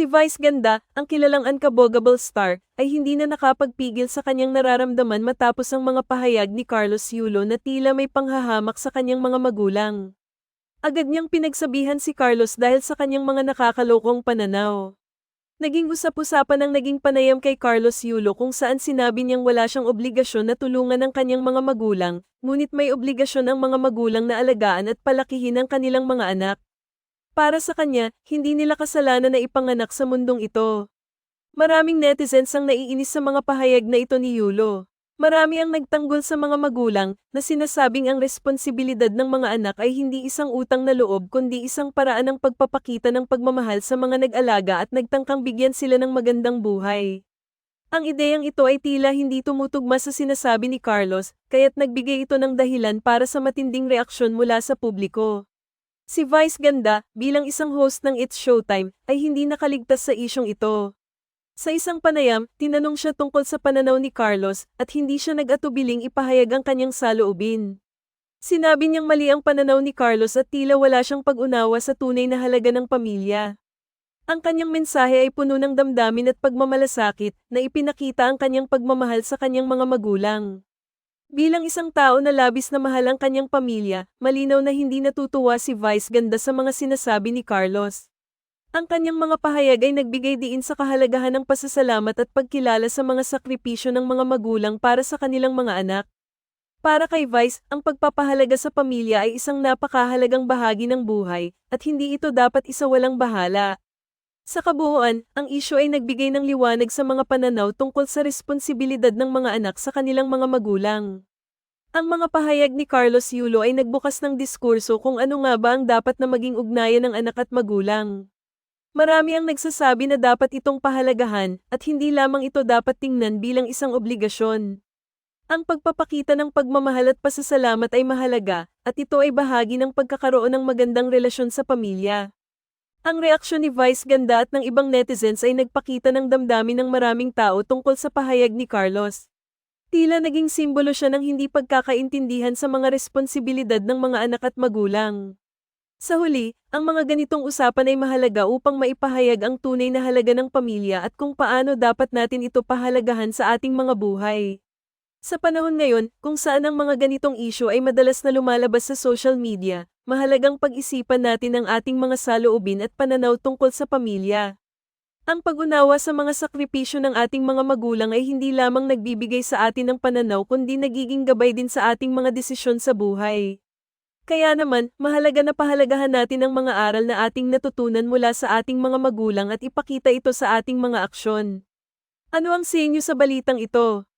Si Vice Ganda, ang kilalang unkabogable star, ay hindi na nakapagpigil sa kanyang nararamdaman matapos ang mga pahayag ni Carlos Yulo na tila may panghahamak sa kanyang mga magulang. Agad niyang pinagsabihan si Carlos dahil sa kanyang mga nakakalokong pananaw. Naging usap-usapan ang naging panayam kay Carlos Yulo kung saan sinabi niyang wala siyang obligasyon na tulungan ang kanyang mga magulang, ngunit may obligasyon ang mga magulang na alagaan at palakihin ang kanilang mga anak. Para sa kanya, hindi nila kasalanan na ipanganak sa mundong ito. Maraming netizens ang naiinis sa mga pahayag na ito ni Yulo. Marami ang nagtanggol sa mga magulang na sinasabing ang responsibilidad ng mga anak ay hindi isang utang na loob kundi isang paraan ng pagpapakita ng pagmamahal sa mga nag-alaga at nagtangkang bigyan sila ng magandang buhay. Ang ideyang ito ay tila hindi tumutugma sa sinasabi ni Carlos, kaya't nagbigay ito ng dahilan para sa matinding reaksyon mula sa publiko. Si Vice Ganda, bilang isang host ng It's Showtime, ay hindi nakaligtas sa isyong ito. Sa isang panayam, tinanong siya tungkol sa pananaw ni Carlos at hindi siya nag-atubiling ipahayag ang kanyang saloobin. Sinabi niyang mali ang pananaw ni Carlos at tila wala siyang pag-unawa sa tunay na halaga ng pamilya. Ang kanyang mensahe ay puno ng damdamin at pagmamalasakit na ipinakita ang kanyang pagmamahal sa kanyang mga magulang. Bilang isang tao na labis na mahal ang kanyang pamilya, malinaw na hindi natutuwa si Vice ganda sa mga sinasabi ni Carlos. Ang kanyang mga pahayag ay nagbigay diin sa kahalagahan ng pasasalamat at pagkilala sa mga sakripisyo ng mga magulang para sa kanilang mga anak. Para kay Vice, ang pagpapahalaga sa pamilya ay isang napakahalagang bahagi ng buhay, at hindi ito dapat isawalang bahala. Sa kabuuan, ang isyu ay nagbigay ng liwanag sa mga pananaw tungkol sa responsibilidad ng mga anak sa kanilang mga magulang. Ang mga pahayag ni Carlos Yulo ay nagbukas ng diskurso kung ano nga ba ang dapat na maging ugnayan ng anak at magulang. Marami ang nagsasabi na dapat itong pahalagahan at hindi lamang ito dapat tingnan bilang isang obligasyon. Ang pagpapakita ng pagmamahal at pasasalamat ay mahalaga at ito ay bahagi ng pagkakaroon ng magandang relasyon sa pamilya. Ang reaksyon ni Vice Ganda at ng ibang netizens ay nagpakita ng damdamin ng maraming tao tungkol sa pahayag ni Carlos. Tila naging simbolo siya ng hindi pagkakaintindihan sa mga responsibilidad ng mga anak at magulang. Sa huli, ang mga ganitong usapan ay mahalaga upang maipahayag ang tunay na halaga ng pamilya at kung paano dapat natin ito pahalagahan sa ating mga buhay. Sa panahon ngayon, kung saan ang mga ganitong isyu ay madalas na lumalabas sa social media, mahalagang pag-isipan natin ang ating mga saloobin at pananaw tungkol sa pamilya. Ang pag-unawa sa mga sakripisyo ng ating mga magulang ay hindi lamang nagbibigay sa atin ng pananaw kundi nagiging gabay din sa ating mga desisyon sa buhay. Kaya naman, mahalaga na pahalagahan natin ang mga aral na ating natutunan mula sa ating mga magulang at ipakita ito sa ating mga aksyon. Ano ang sa inyo sa balitang ito?